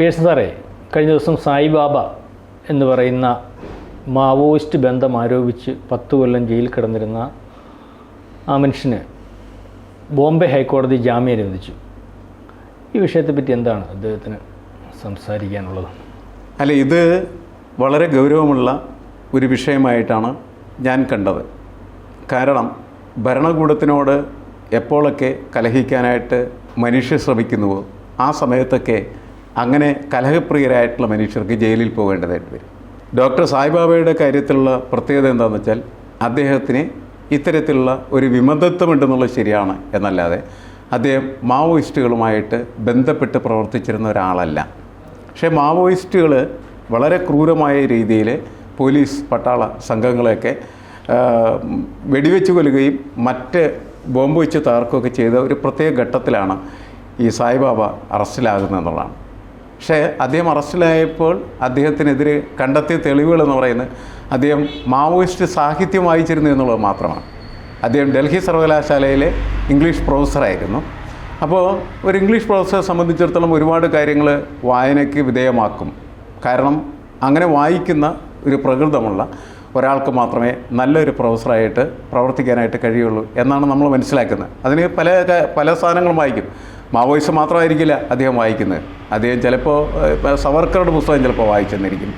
Pierce സാറേ കഴിഞ്ഞ ദിവസം സായിബാബ എന്ന് പറയുന്ന മാവോയിസ്റ്റ് ബന്ധം ആരോപിച്ച് പത്ത് കൊല്ലം ജയിൽ കിടന്നിരുന്ന ആ മനുഷ്യന് ബോംബെ ഹൈക്കോടതി ജാമ്യം അനുവദിച്ചു. ഈ വിഷയത്തെപ്പറ്റി എന്താണ് അദ്ദേഹത്തിന് സംസാരിക്കാനുള്ളത്? അല്ല ഇത് വളരെ ഗൗരവമുള്ള ഒരു വിഷയമായിട്ടാണ് ഞാൻ കണ്ടത്. കാരണം ഭരണകൂടത്തിനോട് എപ്പോഴൊക്കെ കലഹിക്കാനായിട്ട് മനുഷ്യർ ശ്രമിക്കുന്നുവോ ആ സമയത്തൊക്കെ അങ്ങനെ കലഹപ്രിയരായിട്ടുള്ള മനുഷ്യർക്ക് ജയിലിൽ പോകേണ്ടതായിട്ട് വരും. ഡോക്ടർ സായിബാബയുടെ കാര്യത്തിലുള്ള പ്രത്യേകത എന്താണെന്ന് വെച്ചാൽ അദ്ദേഹത്തിന് ഇത്തരത്തിലുള്ള ഒരു വിമതത്വമുണ്ടെന്നുള്ളത് ശരിയാണ് എന്നല്ലാതെ അദ്ദേഹം മാവോയിസ്റ്റുകളുമായിട്ട് ബന്ധപ്പെട്ട് പ്രവർത്തിച്ചിരുന്ന ഒരാളല്ല. പക്ഷേ മാവോയിസ്റ്റുകൾ വളരെ ക്രൂരമായ രീതിയിൽ പോലീസ് പട്ടാള സംഘങ്ങളെയൊക്കെ വെടിവെച്ച് കൊല്ലുകയും മറ്റ് ബോംബ് വെച്ച് തകർക്കുകയൊക്കെ ചെയ്ത ഒരു പ്രത്യേക ഘട്ടത്തിലാണ് ഈ സായിബാബ അറസ്റ്റിലാകുന്നതെന്നുള്ളതാണ് പക്ഷേ അദ്ദേഹം അറസ്റ്റിലായപ്പോൾ അദ്ദേഹത്തിനെതിരെ കണ്ടെത്തിയ തെളിവുകൾ എന്ന് പറയുന്നത് അദ്ദേഹം മാവോയിസ്റ്റ് സാഹിത്യം വായിച്ചിരുന്നു എന്നുള്ളത് മാത്രമാണ്. അദ്ദേഹം ഡൽഹി സർവകലാശാലയിലെ ഇംഗ്ലീഷ് പ്രൊഫസറായിരുന്നു അപ്പോൾ ഒരു ഇംഗ്ലീഷ് പ്രൊഫസറെ സംബന്ധിച്ചിടത്തോളം ഒരുപാട് കാര്യങ്ങൾ വായനയ്ക്ക് വിധേയമാക്കും. കാരണം അങ്ങനെ വായിക്കുന്ന ഒരു പ്രകൃതമുള്ള ഒരാൾക്ക് മാത്രമേ നല്ലൊരു പ്രൊഫസറായിട്ട് പ്രവർത്തിക്കാനായിട്ട് കഴിയുള്ളൂ എന്നാണ് നമ്മൾ മനസ്സിലാക്കുന്നത്. അതിന് പല പല സാധനങ്ങളും വായിക്കും. മാവോയിസ്റ്റ് മാത്രമായിരിക്കില്ല അദ്ദേഹം വായിക്കുന്നത്. അദ്ദേഹം ചിലപ്പോൾ സവർക്കറുടെ പുസ്തകം ചിലപ്പോൾ വായിച്ചെന്നിരിക്കും.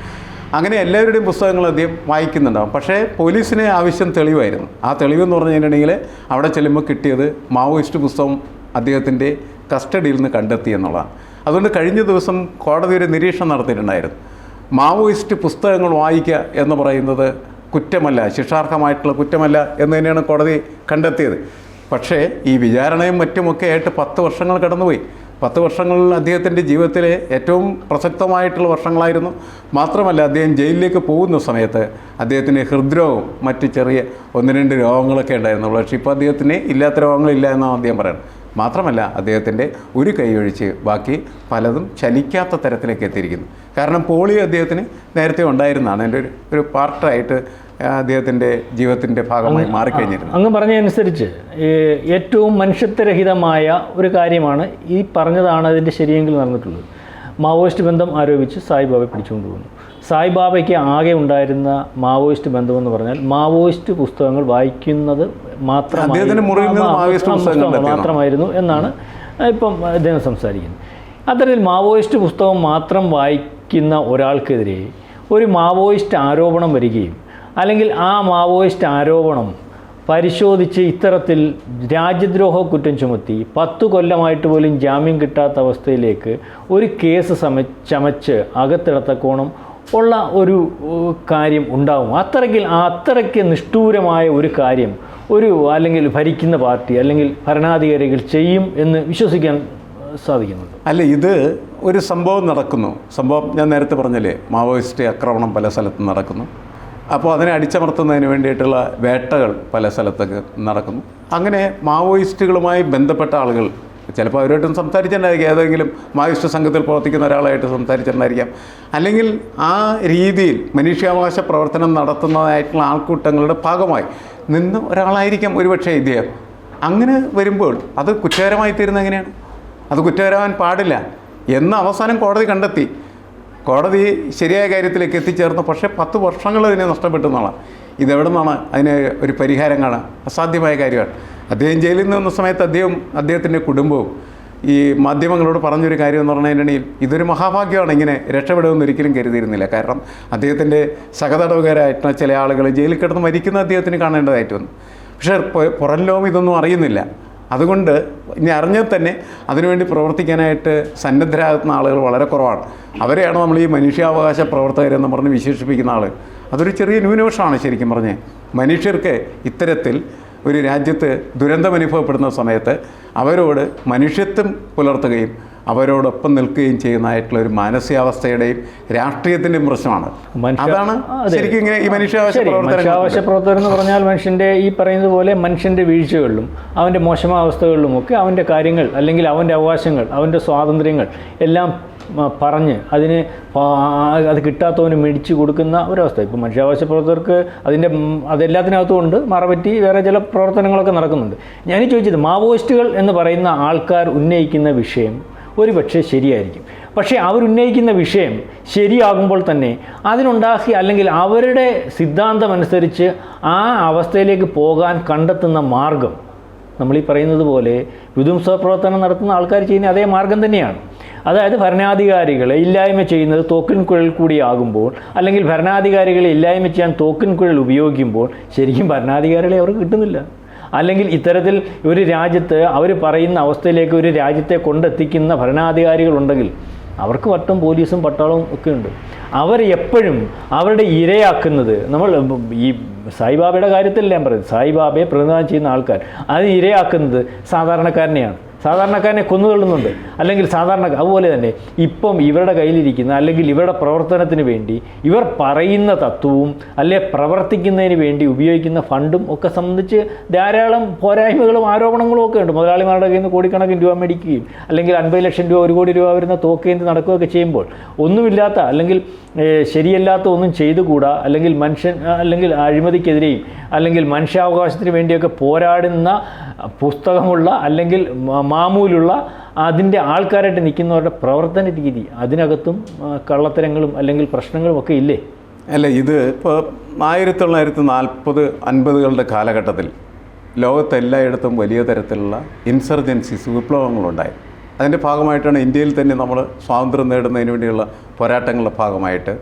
അങ്ങനെ എല്ലാവരുടെയും പുസ്തകങ്ങൾ അദ്ദേഹം വായിക്കുന്നുണ്ടാവും. പക്ഷേ പോലീസിന് ആവശ്യം തെളിവായിരുന്നു. ആ തെളിവെന്ന് പറഞ്ഞു കഴിഞ്ഞിട്ടുണ്ടെങ്കിൽ അവിടെ ചെല്ലുമ്പോൾ കിട്ടിയത് മാവോയിസ്റ്റ് പുസ്തകം അദ്ദേഹത്തിന്റെ കസ്റ്റഡിയിൽ നിന്ന് കണ്ടെത്തി എന്നുള്ളതാണ്. അതുകൊണ്ട് കഴിഞ്ഞ ദിവസം കോടതി ഒരു നിരീക്ഷണം നടത്തിയിട്ടുണ്ടായിരുന്നു. മാവോയിസ്റ്റ് പുസ്തകങ്ങൾ വായിക്കുക എന്ന് പറയുന്നത് കുറ്റമല്ല ശിക്ഷാർഹമായിട്ടുള്ള കുറ്റമല്ല എന്ന് തന്നെയാണ് കോടതി കണ്ടെത്തിയത്. പക്ഷേ ഈ വിചാരണയും മറ്റുമൊക്കെ ആയിട്ട് പത്ത് വർഷങ്ങൾ കടന്നുപോയി. പത്ത് വർഷങ്ങളിൽ അദ്ദേഹത്തിന്റെ ജീവിതത്തിലെ ഏറ്റവും പ്രസക്തമായിട്ടുള്ള വർഷങ്ങളായിരുന്നു. മാത്രമല്ല അദ്ദേഹം ജയിലിലേക്ക് പോകുന്ന സമയത്ത് അദ്ദേഹത്തിന് ഹൃദ്രോഗം മറ്റ് ചെറിയ ഒന്ന് രണ്ട് രോഗങ്ങളൊക്കെ ഉണ്ടായിരുന്നുള്ളൂ പക്ഷേ ഇപ്പോൾ അദ്ദേഹത്തിന് ഇല്ലാത്ത രോഗങ്ങളില്ല എന്നാണ് അദ്ദേഹം പറയുന്നത്. മാത്രമല്ല അദ്ദേഹത്തിന്റെ ഒരു കൈയൊഴിച്ച് ബാക്കി പലതും ചലിക്കാത്ത തരത്തിലേക്ക് എത്തിയിരിക്കുന്നു. കാരണം പോളിയോ അദ്ദേഹത്തിന് നേരത്തെ ഉണ്ടായിരുന്നതാണ്. എന്റെ ഒരു ഒരു പാർട്ടായിട്ട് അദ്ദേഹത്തിന്റെ ജീവിതത്തിന്റെ ഭാഗമായി മാറിക്കഴിഞ്ഞിരുന്നു. അങ്ങ് പറഞ്ഞതനുസരിച്ച് ഏറ്റവും മനുഷ്യത്വരഹിതമായ ഒരു കാര്യമാണ് ഈ പറഞ്ഞതാണ് അതിന്റെ ശരിയെങ്കിൽ നടന്നിട്ടുള്ളത്. മാവോയിസ്റ്റ് ബന്ധം ആരോപിച്ച് സായിബാബയെ പിടിച്ചുകൊണ്ട് പോകുന്നു സായിബാബയ്ക്ക് ആകെ ഉണ്ടായിരുന്ന മാവോയിസ്റ്റ് ബന്ധമെന്ന് പറഞ്ഞാൽ മാവോയിസ്റ്റ് പുസ്തകങ്ങൾ വായിക്കുന്നത് മാത്രമായിരുന്നു. എന്നാണ് ഇപ്പം അദ്ദേഹം സംസാരിക്കുന്നത്. അത്തരത്തിൽ മാവോയിസ്റ്റ് പുസ്തകം മാത്രം വായിക്കുന്ന ഒരാൾക്കെതിരെ ഒരു മാവോയിസ്റ്റ് ആരോപണം വരികയും അല്ലെങ്കിൽ ആ മാവോയിസ്റ്റ് ആരോപണം പരിശോധിച്ച് ഇത്തരത്തിൽ രാജ്യദ്രോഹ കുറ്റം ചുമത്തി പത്തു കൊല്ലമായിട്ട് പോലും ജാമ്യം കിട്ടാത്ത അവസ്ഥയിലേക്ക് ഒരു കേസ് സമ ചമച്ച് അകത്തിടത്തക്കോണം ഉള്ള ഒരു കാര്യം ഉണ്ടാവും. അത്രയ്ക്ക് അത്രയ്ക്ക് നിഷ്ഠൂരമായ ഒരു കാര്യം ഒരു അല്ലെങ്കിൽ ഭരിക്കുന്ന പാർട്ടി അല്ലെങ്കിൽ ഭരണാധികാരികൾ ചെയ്യും എന്ന് വിശ്വസിക്കാൻ സാധിക്കുന്നു സാധിക്കുന്നുണ്ട്. അല്ല ഇത് ഒരു സംഭവം നടക്കുന്നു. സംഭവം ഞാൻ നേരത്തെ പറഞ്ഞല്ലേ മാവോയിസ്റ്റ് ആക്രമണം പല സ്ഥലത്തും നടക്കുന്നു. അപ്പോൾ അതിനെ അടിച്ചമർത്തുന്നതിന് വേണ്ടിയിട്ടുള്ള വേട്ടകൾ പല സ്ഥലത്തൊക്കെ നടക്കുന്നു. അങ്ങനെ മാവോയിസ്റ്റുകളുമായി ബന്ധപ്പെട്ട ആളുകൾ ചിലപ്പോൾ അവരുമായിട്ടും സംസാരിച്ചിട്ടുണ്ടായിരിക്കും ഏതെങ്കിലും മാവിസ്റ്റ് സംഘത്തിൽ പ്രവർത്തിക്കുന്ന ഒരാളായിട്ട് സംസാരിച്ചിട്ടുണ്ടായിരിക്കാം അല്ലെങ്കിൽ ആ രീതിയിൽ മനുഷ്യാവകാശ പ്രവർത്തനം നടത്തുന്നതായിട്ടുള്ള ആൾക്കൂട്ടങ്ങളുടെ ഭാഗമായി നിന്ന് ഒരാളായിരിക്കാം ഒരുപക്ഷെ ഇദ്ദേഹം. അങ്ങനെ വരുമ്പോൾ അത് കുറ്റകരമായി തീരുന്ന എങ്ങനെയാണ്? അത് കുറ്റകരമാൻ പാടില്ല എന്ന് അവസാനം കോടതി കണ്ടെത്തി. കോടതി ശരിയായ കാര്യത്തിലേക്ക് എത്തിച്ചേർന്നു. പക്ഷേ പത്ത് വർഷങ്ങൾ അതിനെ നഷ്ടപ്പെട്ടു എന്നുള്ളതാണ് ഇതെവിടെ നിന്നാണ് അതിന് ഒരു പരിഹാരം കാണാൻ അസാധ്യമായ കാര്യമാണ്. അദ്ദേഹം ജയിലിൽ നിന്ന് സമയത്ത് അദ്ദേഹം അദ്ദേഹത്തിന്റെ കുടുംബവും ഈ മാധ്യമങ്ങളോട് പറഞ്ഞൊരു കാര്യം എന്ന് പറഞ്ഞു കഴിഞ്ഞിട്ടുണ്ടെങ്കിൽ ഇതൊരു മഹാഭാഗ്യമാണ്. ഇങ്ങനെ രക്ഷപ്പെടുമെന്ന് ഒരിക്കലും കരുതിയിരുന്നില്ല. കാരണം അദ്ദേഹത്തിന്റെ സഹതടവുകാരായിട്ടുള്ള ചില ആളുകൾ ജയിലിൽ കിടന്ന് മരിക്കുന്ന അദ്ദേഹത്തിന് കാണേണ്ടതായിട്ട് വന്നു. പക്ഷേ പുറം ലോകം ഇതൊന്നും അറിയുന്നില്ല. അതുകൊണ്ട് ഇനി അറിഞ്ഞാൽ തന്നെ അതിനുവേണ്ടി പ്രവർത്തിക്കാനായിട്ട് സന്നദ്ധരാകുന്ന ആളുകൾ വളരെ കുറവാണ്. അവരെയാണ് നമ്മൾ ഈ മനുഷ്യാവകാശ പ്രവർത്തകരെന്ന് പറഞ്ഞ് വിശേഷിപ്പിക്കുന്ന ആൾ അതൊരു ചെറിയ ന്യൂനപക്ഷമാണ് ശരിക്കും പറഞ്ഞേ മനുഷ്യർക്ക് ഇത്തരത്തിൽ ഒരു രാജ്യത്ത് ദുരന്തം അനുഭവപ്പെടുന്ന സമയത്ത് അവരോട് മനുഷ്യത്വം പുലർത്തുകയും അവരോടൊപ്പം നിൽക്കുകയും ചെയ്യുന്നതായിട്ടുള്ള ഒരു മാനസികാവസ്ഥയുടെയും രാഷ്ട്രീയത്തിന്റെയും പ്രശ്നമാണ്. അതാണ് ശരിക്കും ഇങ്ങനെ ഈ മനുഷ്യാവകാശ മനുഷ്യാവകാശ പ്രവർത്തനം പ്രവർത്തകർ എന്ന് പറഞ്ഞാൽ മനുഷ്യന്റെ ഈ പറയുന്നത് പോലെ മനുഷ്യന്റെ വീഴ്ചകളിലും അവന്റെ മോശമായ അവസ്ഥകളിലും ഒക്കെ അവന്റെ കാര്യങ്ങൾ അല്ലെങ്കിൽ അവന്റെ അവകാശങ്ങൾ അവന്റെ സ്വാതന്ത്ര്യങ്ങൾ എല്ലാം പറഞ്ഞ് അതിന് അത് കിട്ടാത്തവന് മേടിച്ച് കൊടുക്കുന്ന ഒരവസ്ഥ. ഇപ്പം മനുഷ്യാവകാശ പ്രവർത്തകർക്ക് അതിന്റെ അതെല്ലാത്തിനകത്തും ഉണ്ട്. മറപറ്റി വേറെ ചില പ്രവർത്തനങ്ങളൊക്കെ നടക്കുന്നുണ്ട്. ഞാൻ ചോദിച്ചത് മാവോയിസ്റ്റുകൾ എന്ന് പറയുന്ന ആൾക്കാർ ഉന്നയിക്കുന്ന വിഷയം ഒരു പക്ഷേ ശരിയായിരിക്കും. പക്ഷേ അവരുന്നയിക്കുന്ന വിഷയം ശരിയാകുമ്പോൾ തന്നെ അതിനുണ്ടാക്കി അല്ലെങ്കിൽ അവരുടെ സിദ്ധാന്തമനുസരിച്ച് ആ അവസ്ഥയിലേക്ക് പോകാൻ കണ്ടെത്തുന്ന മാർഗം നമ്മൾ ഈ പറയുന്നത് പോലെ വിധ്വംസ പ്രവർത്തനം നടത്തുന്ന ആൾക്കാർ ചെയ്യുന്ന അതേ മാർഗം തന്നെയാണ്. അതായത് ഭരണാധികാരികളെ ഇല്ലായ്മ ചെയ്യുന്നത് തോക്കിൻ കുഴൽ കൂടിയാകുമ്പോൾ അല്ലെങ്കിൽ ഭരണാധികാരികളെ ഇല്ലായ്മ ചെയ്യാൻ തോക്കിൻ കുഴൽ ഉപയോഗിക്കുമ്പോൾ ശരിക്കും ഭരണാധികാരികളെ അവർക്ക് കിട്ടുന്നില്ല. അല്ലെങ്കിൽ ഇത്തരത്തിൽ ഒരു രാജ്യത്ത് അവർ പറയുന്ന അവസ്ഥയിലേക്ക് ഒരു രാജ്യത്തെ കൊണ്ടെത്തിക്കുന്ന ഭരണാധികാരികളുണ്ടെങ്കിൽ അവർക്ക് വട്ടം പോലീസും പട്ടാളവും ഒക്കെ ഉണ്ട്. അവർ എപ്പോഴും അവരുടെ ഇരയാക്കുന്നത് നമ്മൾ ഈ സായിബാബയുടെ കാര്യത്തിൽ ഞാൻ പറയുന്നത് സായിബാബയെ പ്രതിനിധാനം ചെയ്യുന്ന ആൾക്കാർ അത് ഇരയാക്കുന്നത് സാധാരണക്കാരനെയാണ്. സാധാരണക്കാരനെ കൊന്നുകൊള്ളുന്നുണ്ട് അല്ലെങ്കിൽ സാധാരണ അതുപോലെ തന്നെ ഇപ്പം ഇവരുടെ കയ്യിലിരിക്കുന്ന അല്ലെങ്കിൽ ഇവരുടെ പ്രവർത്തനത്തിന് വേണ്ടി ഇവർ പറയുന്ന തത്വവും അല്ലെ പ്രവർത്തിക്കുന്നതിന് വേണ്ടി ഉപയോഗിക്കുന്ന ഫണ്ടും ഒക്കെ സംബന്ധിച്ച് ധാരാളം പോരായ്മകളും ആരോപണങ്ങളും ഒക്കെ ഉണ്ട്. മുതലാളിമാരുടെ കയ്യിൽ നിന്ന് കോടിക്കണക്കിന് രൂപ മേടിക്കുകയും അല്ലെങ്കിൽ അൻപത് ലക്ഷം രൂപ ഒരു കോടി രൂപ വരുന്ന തോക്കേന്ത് നടക്കുകയൊക്കെ ചെയ്യുമ്പോൾ ഒന്നുമില്ലാത്ത അല്ലെങ്കിൽ ശരിയല്ലാത്ത ഒന്നും ചെയ്തുകൂടാ അല്ലെങ്കിൽ മനുഷ്യൻ അല്ലെങ്കിൽ അഴിമതിക്കെതിരെയും അല്ലെങ്കിൽ മനുഷ്യാവകാശത്തിന് വേണ്ടിയൊക്കെ പോരാടുന്ന പുസ്തകമുള്ള അല്ലെങ്കിൽ മാമൂലുള്ള അതിന്റെ ആൾക്കാരായിട്ട് നിൽക്കുന്നവരുടെ പ്രവർത്തന രീതി അതിനകത്തും കള്ളത്തരങ്ങളും അല്ലെങ്കിൽ പ്രശ്നങ്ങളും ഒക്കെ ഇല്ലേ? അല്ല ഇത് ഇപ്പോൾ ആയിരത്തി തൊള്ളായിരത്തി നാൽപ്പത് അൻപതുകളുടെ കാലഘട്ടത്തിൽ ലോകത്തെല്ലായിടത്തും വലിയ തരത്തിലുള്ള ഇൻസർജൻസീസ് വിപ്ലവങ്ങളുണ്ടായി. അതിന്റെ ഭാഗമായിട്ടാണ് ഇന്ത്യയിൽ തന്നെ നമ്മൾ സ്വാതന്ത്ര്യം നേടുന്നതിന് വേണ്ടിയുള്ള പോരാട്ടങ്ങളുടെ ഭാഗമായിട്ട്.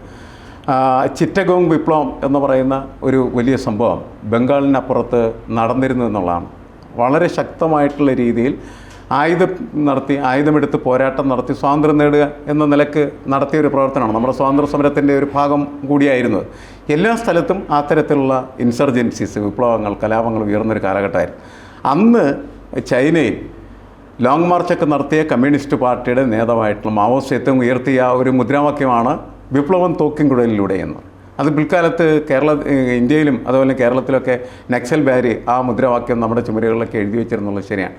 ചിറ്റഗോങ് വിപ്ലവം എന്ന് പറയുന്ന ഒരു വലിയ സംഭവം ബംഗാളിനപ്പുറത്ത് നടന്നിരുന്നു എന്നുള്ളതാണ്. വളരെ ശക്തമായിട്ടുള്ള രീതിയിൽ ആയുധം നടത്തി ആയുധമെടുത്ത് പോരാട്ടം നടത്തി സ്വാതന്ത്ര്യം നേടുക എന്ന നിലയ്ക്ക് നടത്തിയ ഒരു പ്രവർത്തനമാണ്. നമ്മുടെ സ്വാതന്ത്ര്യ സമരത്തിന്റെ ഒരു ഭാഗം കൂടിയായിരുന്നത്. എല്ലാ സ്ഥലത്തും അത്തരത്തിലുള്ള ഇൻസർജൻസീസ് വിപ്ലവങ്ങൾ കലാപങ്ങൾ ഉയർന്നൊരു കാലഘട്ടമായിരുന്നു. അന്ന് ചൈനയിൽ ലോങ് മാർച്ചൊക്കെ നടത്തിയ കമ്മ്യൂണിസ്റ്റ് പാർട്ടിയുടെ നേതാവായിട്ടുള്ള മാവോ ഏറ്റവും ഉയർത്തിയ ഒരു മുദ്രാവാക്യമാണ് വിപ്ലവം തോക്കിൻകുഴലിലൂടെ എന്ന്. അത് പിൽക്കാലത്ത് കേരള ഇന്ത്യയിലും അതുപോലെ കേരളത്തിലൊക്കെ നക്സൽ ബാരി ആ മുദ്രാവാക്യം നമ്മുടെ ചുമരുകളിലൊക്കെ എഴുതി വെച്ചിരുന്നുള്ളത് ശരിയാണ്.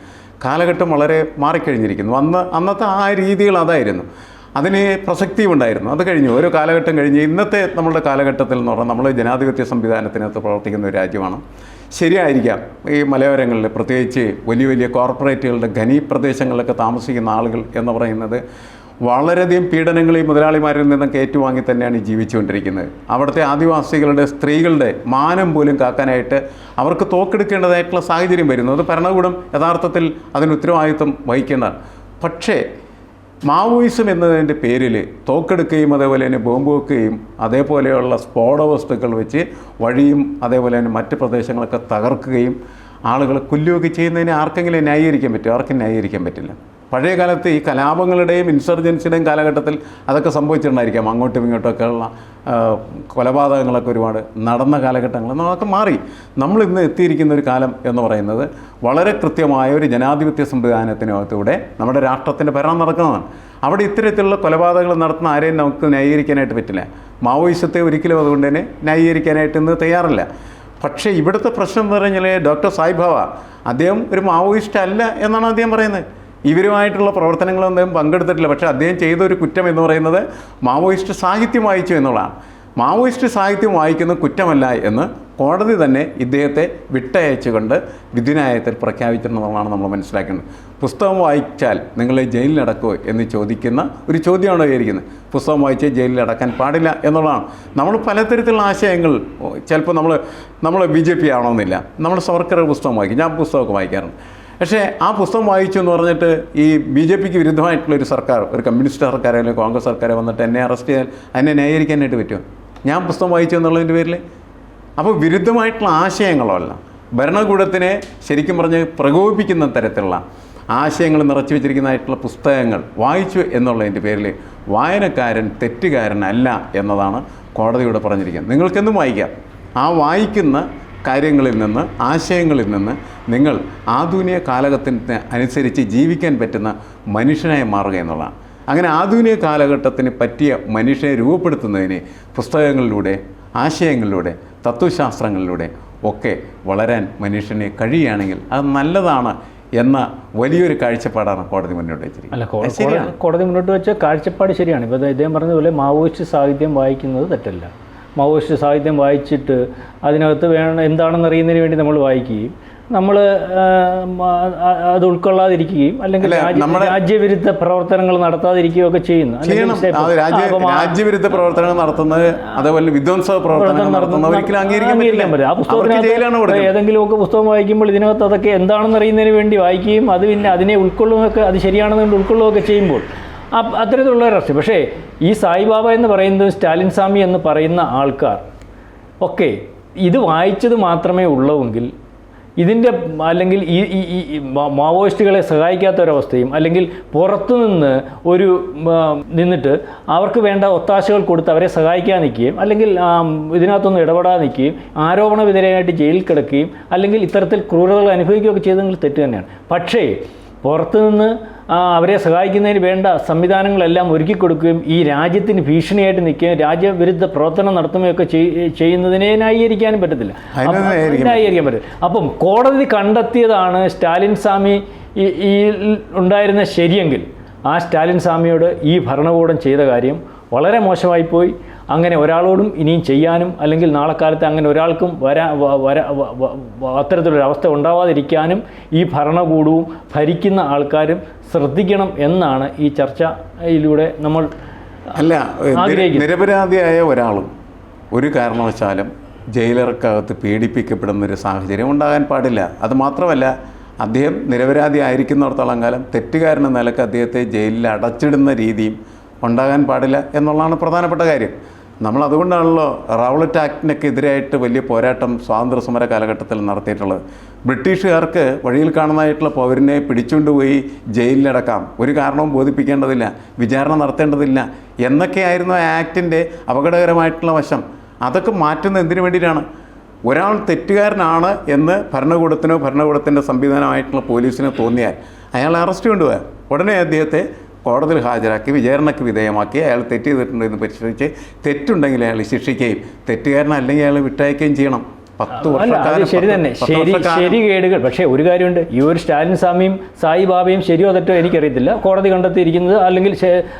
കാലഘട്ടം വളരെ മാറിക്കഴിഞ്ഞിരിക്കുന്നു. അന്ന് അന്നത്തെ ആ രീതികൾ അതായിരുന്നു. അതിന് പ്രസക്തിയും ഉണ്ടായിരുന്നു. അത് കഴിഞ്ഞു. ഓരോ കാലഘട്ടം കഴിഞ്ഞ് ഇന്നത്തെ നമ്മളുടെ കാലഘട്ടത്തിൽ എന്ന് പറഞ്ഞാൽ നമ്മൾ ജനാധിപത്യ സംവിധാനത്തിനകത്ത് പ്രവർത്തിക്കുന്ന ഒരു രാജ്യമാണ്. ശരിയായിരിക്കാം. ഈ മലയോരങ്ങളിൽ പ്രത്യേകിച്ച് വലിയ വലിയ കോർപ്പറേറ്റുകളുടെ ഖനി പ്രദേശങ്ങളിലൊക്കെ താമസിക്കുന്ന ആളുകൾ എന്ന് പറയുന്നത് വളരെയധികം പീഡനങ്ങൾ ഈ മുതലാളിമാരിൽ നിന്നൊക്കെ ഏറ്റുവാങ്ങി തന്നെയാണ് ജീവിച്ചുകൊണ്ടിരിക്കുന്നത്. അവിടുത്തെ ആദിവാസികളുടെ സ്ത്രീകളുടെ മാനം പോലും കാക്കാനായിട്ട് അവർക്ക് തോക്കെടുക്കേണ്ടതായിട്ടുള്ള സാഹചര്യം വരുന്നു. അത് ഭരണകൂടം യഥാർത്ഥത്തിൽ അതിന് ഉത്തരവാദിത്വം വഹിക്കേണ്ടതാണ് പക്ഷേ മാവോയിസം എന്നതിന്റെ പേരിൽ തോക്കെടുക്കുകയും അതേപോലെ തന്നെ ബോംബ് വെക്കുകയും അതേപോലെയുള്ള സ്ഫോട വസ്തുക്കൾ വെച്ച് വഴിയും അതേപോലെ തന്നെ മറ്റ് പ്രദേശങ്ങളൊക്കെ തകർക്കുകയും ആളുകൾ കൊല്ലുകയൊക്കെ ചെയ്യുന്നതിനെ ആർക്കെങ്കിലും ന്യായീകരിക്കാൻ പറ്റും ആർക്കും ന്യായീകരിക്കാൻ പറ്റില്ല. പഴയ കാലത്ത് ഈ കലാപങ്ങളുടെയും ഇൻസർജൻസിയുടെയും കാലഘട്ടത്തിൽ അതൊക്കെ സംഭവിച്ചിട്ടുണ്ടായിരിക്കാം. അങ്ങോട്ടും ഇങ്ങോട്ടൊക്കെ ഉള്ള കൊലപാതകങ്ങളൊക്കെ ഒരുപാട് നടന്ന കാലഘട്ടങ്ങൾ അതൊക്കെ മാറി. നമ്മൾ ഇന്ന് എത്തിയിരിക്കുന്ന ഒരു കാലം എന്ന് പറയുന്നത് വളരെ കൃത്യമായ ഒരു ജനാധിപത്യ സംവിധാനത്തിനകത്തൂടെ നമ്മുടെ രാഷ്ട്രത്തിന്റെ ഭരണം നടക്കുന്നതാണ്. അവിടെ ഇത്തരത്തിലുള്ള കൊലപാതകങ്ങൾ നടത്തുന്ന ആരെയും നമുക്ക് ന്യായീകരിക്കാനായിട്ട് പറ്റില്ല. മാവോയിസത്തെ ഒരിക്കലും അതുകൊണ്ട് തന്നെ ന്യായീകരിക്കാനായിട്ട് ഇന്ന് തയ്യാറല്ല. പക്ഷേ ഇവിടുത്തെ പ്രശ്നം എന്ന് പറഞ്ഞാൽ ഡോക്ടർ സായിബാവ അദ്ദേഹം ഒരു മാവോയിസ്റ്റ് അല്ല എന്നാണ് അദ്ദേഹം പറയുന്നത്. ഇവരുമായിട്ടുള്ള പ്രവർത്തനങ്ങളൊന്നും പങ്കെടുത്തിട്ടില്ല. പക്ഷേ അദ്ദേഹം ചെയ്ത ഒരു കുറ്റം എന്ന് പറയുന്നത് മാവോയിസ്റ്റ് സാഹിത്യം വായിച്ചു എന്നുള്ളതാണ്. മാവോയിസ്റ്റ് സാഹിത്യം വായിക്കുന്ന കുറ്റമല്ല എന്ന് കോടതി തന്നെ ഇദ്ദേഹത്തെ വിട്ടയച്ചുകൊണ്ട് വിധിനായത്തിൽ പ്രഖ്യാപിച്ചിട്ടുള്ളതാണ് നമ്മൾ മനസ്സിലാക്കുന്നത് പുസ്തകം വായിച്ചാൽ നിങ്ങളെ ജയിലിലടക്കുമോ എന്ന് ചോദിക്കുന്ന ഒരു ചോദ്യമാണ് ഉയരിക്കുന്നത്. പുസ്തകം വായിച്ച് ജയിലിലടക്കാൻ പാടില്ല എന്നുള്ളതാണ്. നമ്മൾ പലതരത്തിലുള്ള ആശയങ്ങൾ ചിലപ്പോൾ നമ്മൾ നമ്മൾ ബി ജെ പി ആവണമെന്നില്ല. നമ്മൾ സവർക്കറുടെ പുസ്തകം വായിക്കും. ഞാൻ പുസ്തകമൊക്കെ വായിക്കാറുണ്ട്. പക്ഷേ ആ പുസ്തകം വായിച്ചു എന്ന് പറഞ്ഞിട്ട് ഈ ബി ജെ പിക്ക് വിരുദ്ധമായിട്ടുള്ള ഒരു സർക്കാർ ഒരു കമ്മ്യൂണിസ്റ്റ് സർക്കാർ അല്ലെങ്കിൽ കോൺഗ്രസ് സർക്കാർ വന്നിട്ട് എന്നെ അറസ്റ്റ് ചെയ്യാൻ എന്നെ ന്യായീകരിക്കാനായിട്ട് പറ്റുമോ? ഞാൻ പുസ്തകം വായിച്ചു എന്നുള്ളതിന്റെ പേരിൽ അപ്പോൾ വിരുദ്ധമായിട്ടുള്ള ആശയങ്ങളല്ല. ഭരണകൂടത്തിനെ ശരിക്കും പറഞ്ഞ് പ്രകോപിപ്പിക്കുന്ന തരത്തിലുള്ള ആശയങ്ങൾ നിറച്ചു വെച്ചിരിക്കുന്നതായിട്ടുള്ള പുസ്തകങ്ങൾ വായിച്ചു എന്നുള്ളതിന്റെ പേരിൽ വായനക്കാരൻ തെറ്റുകാരനല്ല എന്നതാണ് കോടതിയോട് പറഞ്ഞിരിക്കുന്നത്. നിങ്ങൾക്കെന്തും വായിക്കാം. ആ വായിക്കുന്ന കാര്യങ്ങളിൽ നിന്ന് ആശയങ്ങളിൽ നിന്ന് നിങ്ങൾ ആധുനിക കാലഘട്ടത്തിന് അനുസരിച്ച് ജീവിക്കാൻ പറ്റുന്ന മനുഷ്യനായി മാറുക എന്നുള്ളതാണ്. അങ്ങനെ ആധുനിക കാലഘട്ടത്തിന് പറ്റിയ മനുഷ്യനെ രൂപപ്പെടുത്തുന്നതിന് പുസ്തകങ്ങളിലൂടെ ആശയങ്ങളിലൂടെ തത്വശാസ്ത്രങ്ങളിലൂടെ ഒക്കെ വളരാൻ മനുഷ്യനെ കഴിയുകയാണെങ്കിൽ അത് നല്ലതാണ് എന്ന വലിയൊരു കാഴ്ചപ്പാടാണ് കോടതി മുന്നോട്ട് അല്ല വെച്ചിരിക്കുന്നത് ശരിയാണ്. കോടതി- കോടതി മുന്നോട്ട് വെച്ച കാഴ്ചപ്പാട് ശരിയാണ്. ഇപ്പോൾ ഇദ്ദേഹം പറഞ്ഞതുപോലെ മാവോയിസ്റ്റ് സാഹിത്യം വായിക്കുന്നത് തെറ്റല്ല. മാവോയിസ്റ്റ് സാഹിത്യം വായിച്ചിട്ട് അതിനകത്ത് വേണം എന്താണെന്ന് അറിയുന്നതിന് വേണ്ടി നമ്മൾ വായിക്കുകയും നമ്മൾ അത് ഉൾക്കൊള്ളാതിരിക്കുകയും അല്ലെങ്കിൽ അല്ല, രാജ്യവിരുദ്ധ പ്രവർത്തനങ്ങൾ നടത്താതിരിക്കുകയും ഒക്കെ ചെയ്യുന്നു രാജ്യവിരുദ്ധ പ്രവർത്തനങ്ങൾ നടത്തുന്നത് അതേപോലെ വിധ്വംസ പ്രവർത്തനങ്ങൾ നടത്തുന്നത് ഒരിക്കലും അംഗീകരിക്കാൻ പറ്റില്ല. ആ പുസ്തകത്തിനകത്ത് ഏതെങ്കിലുമൊക്കെ പുസ്തകം വായിക്കുമ്പോൾ ഇതിനകത്ത് അതൊക്കെ എന്താണെന്ന് അറിയുന്നതിന് വേണ്ടി വായിക്കുകയും അത് പിന്നെ അതിനെ ഉൾക്കൊള്ളുകയൊക്കെ അത് ശരിയാണെന്ന് ഉൾക്കൊള്ളുകയൊക്കെ ചെയ്യുമ്പോൾ അത്തരത്തിലുള്ള അവസ്ഥ പക്ഷേ ഈ സായിബാബ എന്ന് പറയുന്നത് സ്റ്റാലിൻ സ്വാമി എന്ന് പറയുന്ന ആൾക്കാർ ഒക്കെ ഇത് വായിച്ചത് മാത്രമേ ഉള്ളൂവെങ്കിൽ ഇതിന്റെ അല്ലെങ്കിൽ ഈ ഈ മാവോയിസ്റ്റുകളെ സഹായിക്കാത്ത ഒരവസ്ഥയും അല്ലെങ്കിൽ പുറത്തുനിന്ന് ഒരു നിന്നിട്ട് അവർക്ക് വേണ്ട ഒത്താശകൾ കൊടുത്ത് അവരെ സഹായിക്കാൻ നിൽക്കുകയും അല്ലെങ്കിൽ ഇതിനകത്തൊന്നും ഇടപെടാതെ നിൽക്കുകയും ആരോപണ വിധേയനായിട്ട് ജയിലിൽ കിടക്കുകയും അല്ലെങ്കിൽ ഇത്തരത്തിൽ ക്രൂരതകൾ അനുഭവിക്കുകയൊക്കെ ചെയ്തെങ്കിൽ തെറ്റ് തന്നെയാണ്. പക്ഷേ പുറത്തുനിന്ന് നിന്ന് അവരെ സഹായിക്കുന്നതിന് വേണ്ട സംവിധാനങ്ങളെല്ലാം ഒരുക്കി കൊടുക്കുകയും ഈ രാജ്യത്തിന് ഭീഷണിയായിട്ട് നിൽക്കുകയും രാജ്യവിരുദ്ധ പ്രവർത്തനം നടത്തുകയൊക്കെ ചെയ്- ചെയ്യുന്നതിനെ ന്യായീകരിക്കാനും പറ്റത്തില്ല. അതിനായിരിക്കാൻ അപ്പം ന്യായീകരിക്കാൻ ന്യായീകരിക്കാൻ പറ്റും അപ്പം കോടതി കണ്ടെത്തിയതാണ് സ്റ്റാലിൻ സ്വാമി ഈ ഈ ഉണ്ടായിരുന്ന ശരിയെങ്കിൽ ആ സ്റ്റാലിൻ സ്വാമിയോട് ഈ ഭരണകൂടം ചെയ്ത കാര്യം വളരെ മോശമായിപ്പോയി. അങ്ങനെ ഒരാളോടും ഇനിയും ചെയ്യാനും അല്ലെങ്കിൽ നാളെ കാലത്ത് അങ്ങനെ ഒരാൾക്കും വരാ വരാ വര വ- വ- വ- അത്തരത്തിലൊരു അവസ്ഥ ഉണ്ടാവാതിരിക്കാനും ഈ ഭരണകൂടവും ഭരിക്കുന്ന ആൾക്കാരും ശ്രദ്ധിക്കണം എന്നാണ് ഈ ചർച്ചയിലൂടെ നമ്മൾ അല്ല നിരപരാധിയായ ഒരാളും ഒരു കാരണവശാലും ജയിലർക്കകത്ത് പീഡിപ്പിക്കപ്പെടുന്ന ഒരു സാഹചര്യം ഉണ്ടാകാൻ പാടില്ല. അത് മാത്രമല്ല അദ്ദേഹം നിരപരാധി ആയിരിക്കുന്നിടത്തോളം കാലം തെറ്റുകാരൻ നിലയ്ക്ക് അദ്ദേഹത്തെ ജയിലിൽ അടച്ചിടുന്ന രീതിയും ഉണ്ടാകാൻ പാടില്ല എന്നുള്ളതാണ് പ്രധാനപ്പെട്ട കാര്യം. നമ്മൾ അതുകൊണ്ടാണല്ലോ റൗളറ്റ് ആക്ടിനൊക്കെ എതിരായിട്ട് വലിയ പോരാട്ടം സ്വാതന്ത്ര്യ സമര കാലഘട്ടത്തിൽ നടത്തിയിട്ടുള്ളത്. ബ്രിട്ടീഷുകാർക്ക് വഴിയിൽ കാണുന്നതായിട്ടുള്ള പൗരനെ പിടിച്ചുകൊണ്ടുപോയി ജയിലിലടക്കാം ഒരു കാരണവും ബോധിപ്പിക്കേണ്ടതില്ല വിചാരണ നടത്തേണ്ടതില്ല എന്നൊക്കെയായിരുന്നു ആ ആക്ടിന്റെ അപകടകരമായിട്ടുള്ള വശം. അതൊക്കെ മാറ്റുന്ന എന്തിനു വേണ്ടിയിട്ടാണ്? ഒരാൾ തെറ്റുകാരനാണ് എന്ന് ഭരണകൂടത്തിനോ ഭരണകൂടത്തിന്റെ സംവിധാനമായിട്ടുള്ള പോലീസിനോ തോന്നിയാൽ അയാൾ അറസ്റ്റ് കൊണ്ടുപോകാൻ ഉടനെ അദ്ദേഹത്തെ കോടതിയിൽ ഹാജരാക്കി വിചാരണയ്ക്ക് വിധേയമാക്കി. അയാൾ തെറ്റ് ചെയ്തിട്ടുണ്ടെന്ന് പരിശോധിച്ച് തെറ്റുണ്ടെങ്കിൽ അയാൾ ശിക്ഷിക്കുകയും തെറ്റുകാരനല്ലെങ്കിൽ അയാൾ വിട്ടയക്കുകയും ചെയ്യണം. പത്ത് വർഷം വർഷക്കാലം ശരി തന്നെ. ശരി ശരി കേടുകൾ. പക്ഷേ ഒരു കാര്യമുണ്ട്. ഈ ഒരു സ്റ്റാലിൻ സ്വാമിയും സായി ബാബയും ശരിയോ തെറ്റോ എനിക്കറിയത്തില്ല. കോടതി കണ്ടെത്തിയിരിക്കുന്നത് അല്ലെങ്കിൽ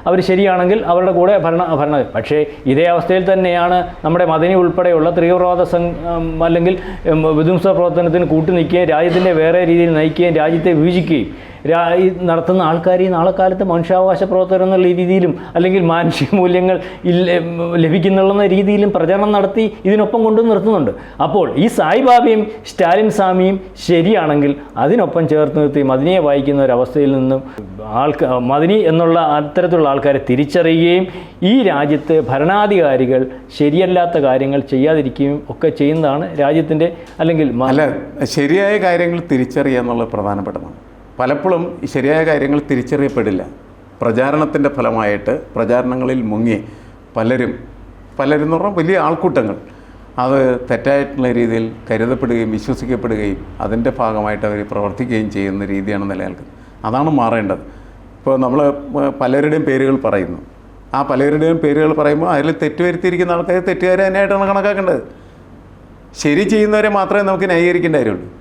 അവർ ശരിയാണെങ്കിൽ അവരുടെ കൂടെ ഭരണ ഭരണ പക്ഷേ ഇതേ അവസ്ഥയിൽ തന്നെയാണ് നമ്മുടെ മദനി ഉൾപ്പെടെയുള്ള തീവ്രവാദ സം അല്ലെങ്കിൽ വിധ്വംസ പ്രവർത്തനത്തിന് കൂട്ടുനിൽക്കുകയും രാജ്യത്തിന്റെ വേറെ രീതിയിൽ നയിക്കുകയും രാജ്യത്തെ വിഭജിക്കുകയും ഈ നടത്തുന്ന ആൾക്കാർ ഈ നാളെ കാലത്ത് മനുഷ്യാവകാശ പ്രവർത്തകർ എന്നുള്ള രീതിയിലും അല്ലെങ്കിൽ മാനുഷിക മൂല്യങ്ങൾ ലഭിക്കുന്നുള്ള രീതിയിലും പ്രചരണം നടത്തി ഇതിനൊപ്പം കൊണ്ടു നിർത്തുന്നുണ്ട്. അപ്പോൾ ഈ സായിബാബയും സ്റ്റാലിൻ സ്വാമിയും ശരിയാണെങ്കിൽ അതിനൊപ്പം ചേർത്ത് നിർത്തി മദിനിയെ വായിക്കുന്ന ഒരവസ്ഥയിൽ നിന്നും ആൾക്കാ മദിനി എന്നുള്ള അത്തരത്തിലുള്ള ആൾക്കാരെ തിരിച്ചറിയുകയും ഈ രാജ്യത്ത് ഭരണാധികാരികൾ ശരിയല്ലാത്ത കാര്യങ്ങൾ ചെയ്യാതിരിക്കുകയും ഒക്കെ ചെയ്യുന്നതാണ് രാജ്യത്തിന്റെ അല്ലെങ്കിൽ അല്ല ശരിയായ കാര്യങ്ങൾ തിരിച്ചറിയുക എന്നുള്ളത് പ്രധാനപ്പെട്ടതാണ്. പലപ്പോഴും ശരിയായ കാര്യങ്ങൾ തിരിച്ചറിയപ്പെടില്ല. പ്രചാരണത്തിന്റെ ഫലമായിട്ട് പ്രചാരണങ്ങളിൽ മുങ്ങി പലരും പലരും എന്ന് പറഞ്ഞാൽ വലിയ ആൾക്കൂട്ടങ്ങൾ. അത് തെറ്റായിട്ടുള്ള രീതിയിൽ കരുതപ്പെടുകയും വിശ്വസിക്കപ്പെടുകയും അതിന്റെ ഭാഗമായിട്ട് അവർ പ്രവർത്തിക്കുകയും ചെയ്യുന്ന രീതിയാണ് നിലനിൽക്കുന്നത്. അതാണ് മാറേണ്ടത്. ഇപ്പോൾ നമ്മൾ പലരുടെയും പേരുകൾ പറയുന്നു. ആ പലരുടെയും പേരുകൾ പറയുമ്പോൾ അതിൽ തെറ്റ് വരുത്തിയിരിക്കുന്ന ആൾക്കാർ തെറ്റുകാരെ തന്നെയായിട്ടാണ് കണക്കാക്കേണ്ടത്. ശരി ചെയ്യുന്നവരെ മാത്രമേ നമുക്ക് ന്യായീകരിക്കേണ്ട കാര്യമുള്ളൂ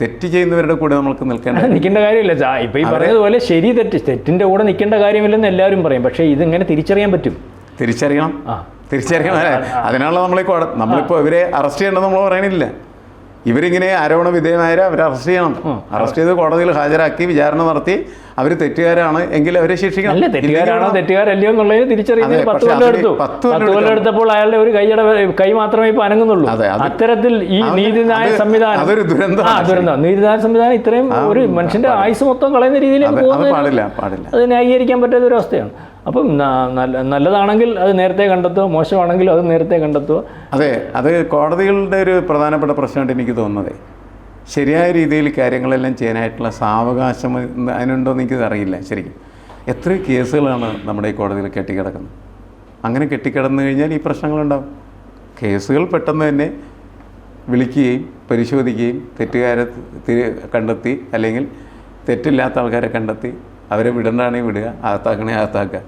തെറ്റ് ചെയ്യുന്നവരുടെ കൂടെ നമുക്ക് നിൽക്കേണ്ട നിൽക്കേണ്ട കാര്യമില്ല. ഇപ്പം ഈ പറഞ്ഞതുപോലെ ശരി തെറ്റ് തെറ്റിന്റെ കൂടെ നിൽക്കേണ്ട കാര്യമില്ലെന്ന് എല്ലാവരും പറയും. പക്ഷേ ഇതിങ്ങനെ തിരിച്ചറിയാൻ പറ്റും. തിരിച്ചറിയണം. തിരിച്ചറിയണം. അല്ലേ? അതിനാണല്ലോ നമ്മളിപ്പോൾ നമ്മളിപ്പോൾ ഇവരെ അറസ്റ്റ് ചെയ്യേണ്ടത് നമ്മൾ പറയണില്ല. ഇവരിങ്ങനെ ആരോപണ വിധേയമായവരെ അവരെ അറസ്റ്റ് ചെയ്യണം. അറസ്റ്റ് ചെയ്ത് കോടതിയിൽ ഹാജരാക്കി വിചാരണ നടത്തി. അവർ തെറ്റുകാരാണ് എങ്കിൽ അവരെ ശിക്ഷിക്കണം. തെറ്റുകാരാണോ തെറ്റുകാരല്ലയോ എന്നുള്ളത് തിരിച്ചറിയുന്നത് പത്ത് കൊല്ലം എടുത്തു. പത്ത് കൊല്ലം എടുത്തപ്പോൾ അയാളുടെ ഒരു കൈയുടെ കൈ മാത്രമേ ഇപ്പൊ അനങ്ങുന്നുള്ളൂ. അതെ, അത്തരത്തിൽ ഈ നീതിന്യായ സംവിധാനം അതൊരു ദുരന്തം ദുരന്തം. നീതിന്യായ സംവിധാനം ഇത്രയും ഒരു മനുഷ്യന്റെ ആയുസ് മൊത്തം കളയുന്ന രീതിയിലേക്ക് പോകുന്നത് പാടില്ല പാടില്ല. അത് ന്യായീകരിക്കാൻ പറ്റാത്ത ഒരു അവസ്ഥയാണ്. അപ്പം നല്ല- നല്ലതാണെങ്കിൽ അത് നേരത്തെ കണ്ടെത്തുക മോശമാണെങ്കിൽ അത് നേരത്തെ കണ്ടെത്തുക. അതെ അത് കോടതികളുടെ ഒരു പ്രധാനപ്പെട്ട പ്രശ്നമായിട്ട് എനിക്ക് തോന്നുന്നത്. ശരിയായ രീതിയിൽ കാര്യങ്ങളെല്ലാം ചെയ്യാനായിട്ടുള്ള സാവകാശം അതിനുണ്ടോയെന്ന് എനിക്കത് അറിയില്ല ശരിക്കും. എത്ര കേസുകളാണ് നമ്മുടെ ഈ കോടതിയിൽ കെട്ടിക്കിടക്കുന്നത്. അങ്ങനെ കെട്ടിക്കിടന്നു കഴിഞ്ഞാൽ ഈ പ്രശ്നങ്ങളുണ്ടാവും. കേസുകൾ പെട്ടെന്ന് തന്നെ വിളിക്കുകയും പരിശോധിക്കുകയും തെറ്റുകാരെ കണ്ടെത്തി അല്ലെങ്കിൽ തെറ്റില്ലാത്ത ആൾക്കാരെ കണ്ടെത്തി അവരെ വിടണ്ടാണെങ്കിൽ വിടുക അകത്താക്കണേ അകത്താക്കുക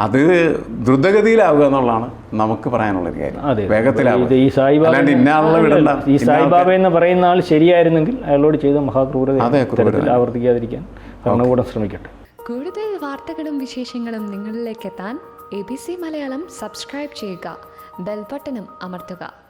അത് ദ്രുതഗതിയിലാവുക എന്നുള്ളതാണ് നമുക്ക് പറയാനുള്ളൊരു അതെ കാര്യം വേഗത്തിലാവുക. ഈ സായിബാബ വിടണ്ട. ഈ സായിബാബ എന്ന് പറയുന്ന ആൾ ശരിയായിരുന്നെങ്കിൽ അയാളോട് ചെയ്ത മഹാക്രൂരത ആവർത്തിക്കാതിരിക്കാൻ ഭരണകൂടം ശ്രമിക്കട്ടെ. കൂടുതൽ വാർത്തകളും വിശേഷങ്ങളും നിങ്ങളിലേക്ക് എത്താൻ A B C Malayalam subscribe ചെയ്യുക. ബെൽബട്ടനും അമർത്തുക.